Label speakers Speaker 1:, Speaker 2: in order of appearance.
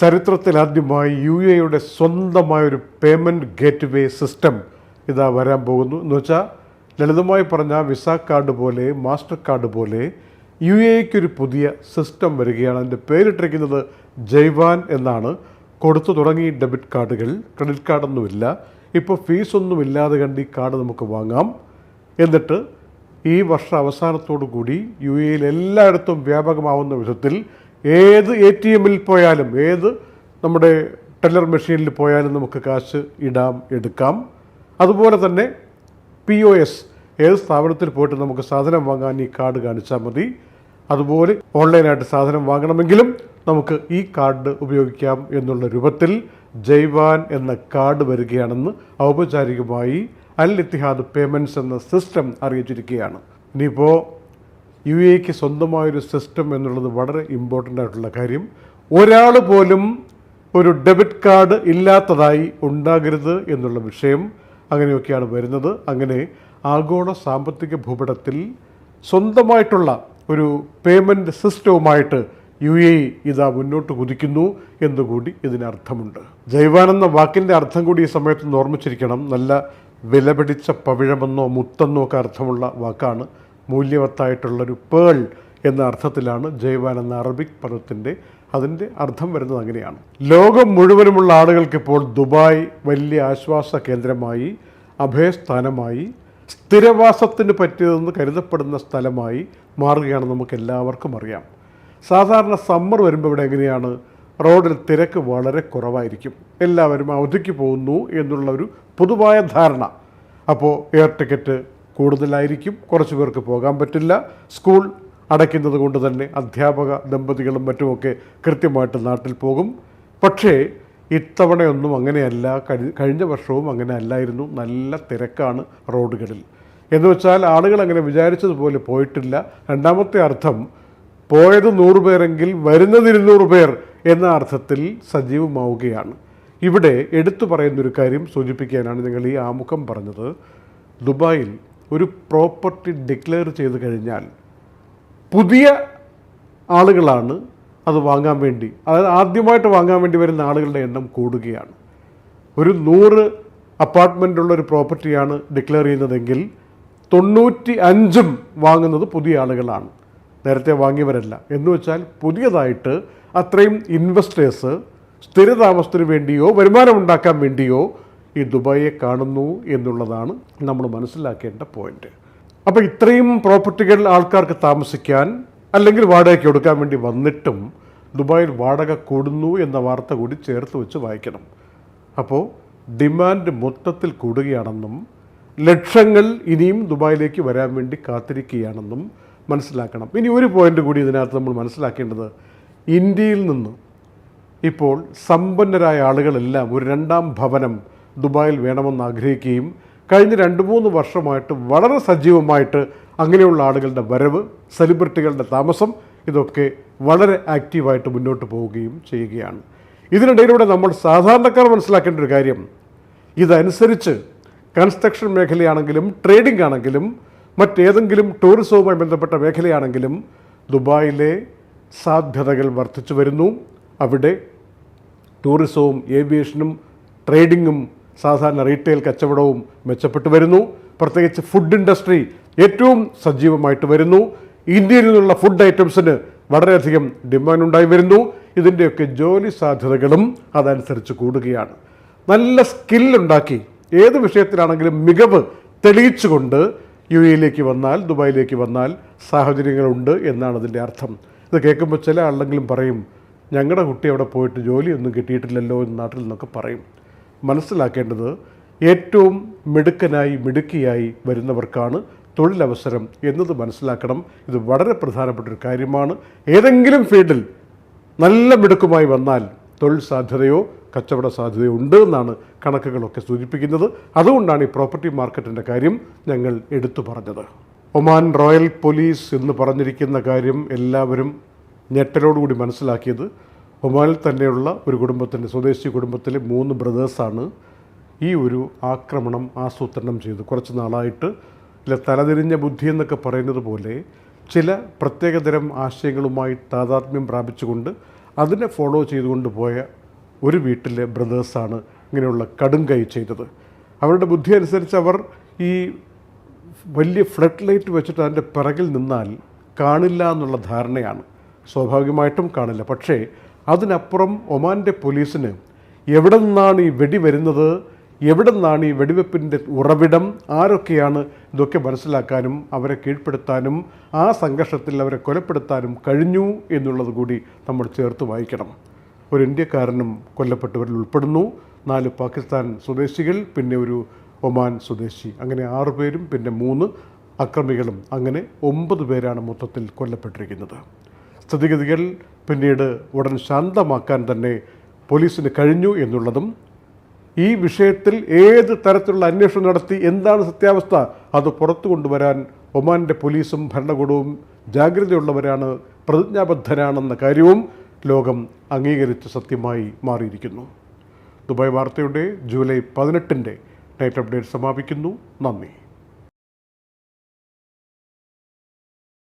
Speaker 1: ചരിത്രത്തിലാദ്യമായി യു എയുടെ സ്വന്തമായൊരു പേയ്മെന്റ് ഗേറ്റ് വേ സിസ്റ്റം ഇതാ വരാൻ പോകുന്നു. എന്ന് വെച്ചാൽ ലളിതമായി പറഞ്ഞാൽ വിസ കാർഡ് പോലെ മാസ്റ്റർ കാർഡ് പോലെ യു എക്കൊരു പുതിയ സിസ്റ്റം വരികയാണ്. അതിന്റെ പേരിട്ടിരിക്കുന്നത് ജൈവാൻ എന്നാണ്. കൊടുത്തു തുടങ്ങി ഡെബിറ്റ് കാർഡുകൾ. ക്രെഡിറ്റ് കാർഡൊന്നുമില്ല. ഇപ്പോൾ ഫീസൊന്നും ഇല്ലാതെ കണ്ട് ഈ കാർഡ് നമുക്ക് വാങ്ങാം. എന്നിട്ട് ഈ വർഷ അവസാനത്തോടു കൂടി യു എയിൽ എല്ലായിടത്തും വ്യാപകമാവുന്ന വിധത്തിൽ ഏത് എ ടി എമ്മിൽ പോയാലും ഏത് നമ്മുടെ ടെല്ലർ മെഷീനിൽ പോയാലും നമുക്ക് കാശ് ഇടാം എടുക്കാം. അതുപോലെ തന്നെ പി ഒ എസ് ഏത് സ്ഥാപനത്തിൽ പോയിട്ട് നമുക്ക് സാധനം വാങ്ങാൻ ഈ കാർഡ് കാണിച്ചാൽ മതി. അതുപോലെ ഓൺലൈനായിട്ട് സാധനം വാങ്ങണമെങ്കിലും നമുക്ക് ഈ കാർഡ് ഉപയോഗിക്കാം എന്നുള്ള രൂപത്തിൽ ജൈവാൻ എന്ന കാർഡ് വരികയാണെന്ന് ഔപചാരികമായി അൽ ഇത്തിഹാദ് പേയ്മെന്റ്സ് എന്ന സിസ്റ്റം അറിയിച്ചിരിക്കുകയാണ്. ഇനിയിപ്പോൾ യു എക്ക് സ്വന്തമായൊരു സിസ്റ്റം എന്നുള്ളത് വളരെ ഇമ്പോർട്ടന്റ് ആയിട്ടുള്ള കാര്യം. ഒരാൾ പോലും ഒരു ഡെബിറ്റ് കാർഡ് ഇല്ലാത്തതായി ഉണ്ടാകരുത് എന്നുള്ള വിഷയം അങ്ങനെയൊക്കെയാണ് വരുന്നത്. അങ്ങനെ ആഗോള സാമ്പത്തിക ഭൂപടത്തിൽ സ്വന്തമായിട്ടുള്ള ഒരു പേയ്മെന്റ് സിസ്റ്റവുമായിട്ട് യു എ ഇതാ മുന്നോട്ട് കുതിക്കുന്നു എന്നുകൂടി ഇതിനർത്ഥമുണ്ട്. ജൈവാനെന്ന വാക്കിന്റെ അർത്ഥം കൂടി ഈ സമയത്ത് ഓർമ്മിച്ചിരിക്കണം. നല്ല വിലപിടിച്ച പവിഴമെന്നോ മുത്തെന്നോ ഒക്കെ അർത്ഥമുള്ള വാക്കാണ് മൂല്യവത്തായിട്ടുള്ളൊരു പേൾ എന്ന അർത്ഥത്തിലാണ് ജൈവാൻ എന്ന അറബിക് പദത്തിന്റെ അതിന്റെ അർത്ഥം വരുന്നത് അങ്ങനെയാണ്. ലോകം മുഴുവനുമുള്ള ആളുകൾക്കിപ്പോൾ ദുബായ് വലിയ ആശ്വാസ കേന്ദ്രമായി അഭയസ്ഥാനമായി സ്ഥിരവാസത്തിന് പറ്റിയതെന്ന് കരുതപ്പെടുന്ന സ്ഥലമായി മാറുകയാണ് നമുക്ക് എല്ലാവർക്കും അറിയാം. സാധാരണ സമ്മർ വരുമ്പോൾ ഇവിടെ എങ്ങനെയാണ്? റോഡിൽ തിരക്ക് വളരെ കുറവായിരിക്കും. എല്ലാവരും അവധിക്ക് പോകുന്നു എന്നുള്ള ഒരു പൊതുവായ ധാരണ. അപ്പോൾ എയർ ടിക്കറ്റ് കൂടുതലായിരിക്കും. കുറച്ച് പേർക്ക് പോകാൻ പറ്റില്ല. സ്കൂൾ അടയ്ക്കുന്നത് കൊണ്ട് തന്നെ അധ്യാപക ദമ്പതികളും മറ്റുമൊക്കെ കൃത്യമായിട്ട് നാട്ടിൽ പോകും. പക്ഷേ ഇത്തവണയൊന്നും അങ്ങനെയല്ല. കഴി- കഴിഞ്ഞ വർഷവും അങ്ങനെ അല്ലായിരുന്നു നല്ല തിരക്കാണ് റോഡുകളിൽ. എന്ന് വെച്ചാൽ ആളുകൾ അങ്ങനെ വിചാരിച്ചതുപോലെ പോയിട്ടില്ല. രണ്ടാമത്തെ അർത്ഥം പോയത് നൂറ് പേരെങ്കിൽ വരുന്നത് ഇരുന്നൂറ് പേർ എന്ന അർത്ഥത്തിൽ സജീവമാവുകയാണ്. ഇവിടെ എടുത്തു പറയുന്നൊരു കാര്യം സൂചിപ്പിക്കാനാണ് നിങ്ങൾ ഈ ആമുഖം പറഞ്ഞത്. ദുബായിൽ ഒരു പ്രോപ്പർട്ടി ഡിക്ലെയർ ചെയ്ത് കഴിഞ്ഞാൽ പുതിയ ആളുകളാണ് അത് വാങ്ങാൻ വേണ്ടി അതായത് ആദ്യമായിട്ട് വാങ്ങാൻ വേണ്ടി വരുന്ന ആളുകളുടെ എണ്ണം കൂടുകയാണ്. ഒരു നൂറ് അപ്പാർട്ട്മെന്റ് ഉള്ള ഒരു പ്രോപ്പർട്ടിയാണ് ഡിക്ലെയർ ചെയ്യുന്നതെങ്കിൽ തൊണ്ണൂറ്റി അഞ്ചും വാങ്ങുന്നത് പുതിയ ആളുകളാണ്. നേരത്തെ വാങ്ങിയവരല്ല. എന്ന് വെച്ചാൽ പുതിയതായിട്ട് അത്രയും ഇൻവെസ്റ്റേഴ്സ് സ്ഥിരതാമസത്തിന് വേണ്ടിയോ വരുമാനം ഉണ്ടാക്കാൻ വേണ്ടിയോ ഈ ദുബായിയെ കാണുന്നു എന്നുള്ളതാണ് നമ്മൾ മനസ്സിലാക്കേണ്ട പോയിന്റ് അപ്പോൾ ഇത്രയും പ്രോപ്പർട്ടികൾ ആൾക്കാർക്ക് താമസിക്കാൻ അല്ലെങ്കിൽ വാടകയ്ക്ക് കൊടുക്കാൻ വേണ്ടി വന്നിട്ടും ദുബായിൽ വാടക കൂടുന്നു എന്ന വാർത്ത കൂടി ചേർത്ത് വെച്ച് വായിക്കണം. അപ്പോൾ ഡിമാൻഡ് മൊത്തത്തിൽ കൂടുകയാണെന്നും ലക്ഷങ്ങൾ ഇനിയും ദുബായിലേക്ക് വരാൻ വേണ്ടി കാത്തിരിക്കുകയാണെന്നും മനസ്സിലാക്കണം. ഇനി ഒരു പോയിന്റ് കൂടി ഇതിനകത്ത് നമ്മൾ മനസ്സിലാക്കേണ്ടത് ഇന്ത്യയിൽ നിന്ന് ഇപ്പോൾ സമ്പന്നരായ ആളുകളെല്ലാം ഒരു രണ്ടാം ഭവനം ദുബായിൽ വേണമെന്ന് ആഗ്രഹിക്കുകയും കഴിഞ്ഞ രണ്ട് മൂന്ന് വർഷമായിട്ട് വളരെ സജീവമായിട്ട് അങ്ങനെയുള്ള ആളുകളുടെ വരവ് സെലിബ്രിറ്റികളുടെ താമസം ഇതൊക്കെ വളരെ ആക്റ്റീവായിട്ട് മുന്നോട്ട് പോവുകയും ചെയ്യുകയാണ്. ഇതിനിടയിലൂടെ നമ്മൾ സാധാരണക്കാർ മനസ്സിലാക്കേണ്ട ഒരു കാര്യം. ഇതനുസരിച്ച് കൺസ്ട്രക്ഷൻ മേഖലയാണെങ്കിലും ട്രേഡിംഗ് ആണെങ്കിലും മറ്റേതെങ്കിലും ടൂറിസവുമായി ബന്ധപ്പെട്ട മേഖലയാണെങ്കിലും ദുബായിലെ സാധ്യതകൾ വർദ്ധിച്ചു വരുന്നു. അവിടെ ടൂറിസവും ഏവിയേഷനും ട്രേഡിങ്ങും സാധാരണ റീറ്റെയിൽ കച്ചവടവും മെച്ചപ്പെട്ടു വരുന്നു. പ്രത്യേകിച്ച് ഫുഡ് ഇൻഡസ്ട്രി ഏറ്റവും സജീവമായിട്ട് വരുന്നു. ഇന്ത്യയിൽ നിന്നുള്ള ഫുഡ് ഐറ്റംസിന് വളരെയധികം ഡിമാൻഡ് ഉണ്ടായി വരുന്നു. ഇതിന്റെയൊക്കെ ജോലി സാധ്യതകളും അതനുസരിച്ച് കൂടുകയാണ്. നല്ല സ്കില്ലുണ്ടാക്കി ഏത് വിഷയത്തിലാണെങ്കിലും മികവ് തെളിയിച്ചുകൊണ്ട് യു എയിലേക്ക് വന്നാൽ ദുബായിലേക്ക് വന്നാൽ സാഹചര്യങ്ങളുണ്ട് എന്നാണ് അതിന്റെ അർത്ഥം. ഇത് കേൾക്കുമ്പോൾ ചില ആളെങ്കിലും പറയും ഞങ്ങളുടെ കുട്ടി അവിടെ പോയിട്ട് ജോലിയൊന്നും കിട്ടിയിട്ടില്ലല്ലോ എന്ന് നാട്ടിൽ നിന്നൊക്കെ പറയും. മനസ്സിലാക്കേണ്ടത് ഏറ്റവും മിടുക്കനായി മിടുക്കിയായി വരുന്നവർക്കാണ് തൊഴിലവസരം എന്നത് മനസ്സിലാക്കണം. ഇത് വളരെ പ്രധാനപ്പെട്ട ഒരു കാര്യമാണ്. ഏതെങ്കിലും ഫീൽഡിൽ നല്ല മിടുക്കുമായി വന്നാൽ തൊഴിൽ സാധ്യതയോ കച്ചവട സാധ്യതയോ ഉണ്ട് എന്നാണ് കണക്കുകളൊക്കെ സൂചിപ്പിക്കുന്നത്. അതുകൊണ്ടാണ് ഈ പ്രോപ്പർട്ടി മാർക്കറ്റിന്റെ കാര്യം ഞങ്ങൾ എടുത്തു പറഞ്ഞത്. ഒമാൻ റോയൽ പോലീസ് എന്ന് പറഞ്ഞിരിക്കുന്ന കാര്യം എല്ലാവരും ഞെട്ടലോടുകൂടി മനസ്സിലാക്കിയത്. ഒമാനിൽ തന്നെയുള്ള ഒരു കുടുംബത്തിന്റെ സ്വദേശി കുടുംബത്തിലെ മൂന്ന് ബ്രദേഴ്സാണ് ഈ ഒരു ആക്രമണം ആസൂത്രണം ചെയ്തു കുറച്ച് നാളായിട്ട് ഇല്ല തലതിരിഞ്ഞ ബുദ്ധി എന്നൊക്കെ പറയുന്നത് പോലെ ചില പ്രത്യേകതരം ആശയങ്ങളുമായി താതാത്മ്യം പ്രാപിച്ചുകൊണ്ട് അതിനെ ഫോളോ ചെയ്തുകൊണ്ട് പോയ ഒരു വീട്ടിലെ ബ്രദേഴ്സാണ് ഇങ്ങനെയുള്ള കടും കൈ ചെയ്തത്. അവരുടെ ബുദ്ധി അനുസരിച്ച് അവർ ഈ വലിയ ഫ്ലഡ് ലൈറ്റ് വെച്ചിട്ട് അതിന്റെ പിറകിൽ നിന്നാൽ കാണില്ല എന്നുള്ള ധാരണയാണ്. സ്വാഭാവികമായിട്ടും കാണില്ല. പക്ഷേ അതിനപ്പുറം ഒമാന്റെ പോലീസിന് എവിടെ നിന്നാണ് ഈ വെടി വരുന്നത്? എവിടെ നിന്നാണ് ഈ വെടിവെപ്പിന്റെ ഉറവിടം? ആരൊക്കെയാണ്? ഇതൊക്കെ മനസ്സിലാക്കാനും അവരെ കീഴ്പ്പെടുത്താനും ആ സംഘർഷത്തിൽ അവരെ കൊലപ്പെടുത്താനും കഴിഞ്ഞു എന്നുള്ളത് കൂടി നമ്മൾ ചേർത്ത് വായിക്കണം. ഒരു ഇന്ത്യക്കാരനും കൊല്ലപ്പെട്ടവരിൽ ഉൾപ്പെടുന്നു. നാല് പാകിസ്ഥാൻ സ്വദേശികൾ പിന്നെ ഒരു ഒമാൻ സ്വദേശി. അങ്ങനെ ആറ് പേരും പിന്നെ മൂന്ന് അക്രമികളും. അങ്ങനെ ഒമ്പത് പേരാണ് മൊത്തത്തിൽ കൊല്ലപ്പെട്ടിരിക്കുന്നത്. സ്ഥിതിഗതികൾ പിന്നീട് ഉടൻ ശാന്തമാക്കാൻ തന്നെ പോലീസിന് കഴിഞ്ഞു എന്നുള്ളതും ഈ വിഷയത്തിൽ ഏത് തരത്തിലുള്ള അന്വേഷണം നടത്തി എന്താണ് സത്യാവസ്ഥ അത് പുറത്തു കൊണ്ടുവരാൻ ഒമാന്റെ പോലീസും ഭരണകൂടവും ജാഗ്രതയുള്ളവരാണ് പ്രതിജ്ഞാബദ്ധരാണെന്ന കാര്യവും ലോകം അംഗീകരിച്ച സത്യമായി മാറിയിരിക്കുന്നു. ദുബായ് വാർത്തയുടെ ജൂലൈ പതിനെട്ടിന്റെ നൈറ്റ് അപ്ഡേറ്റ് സമാപിക്കുന്നു. നന്ദി.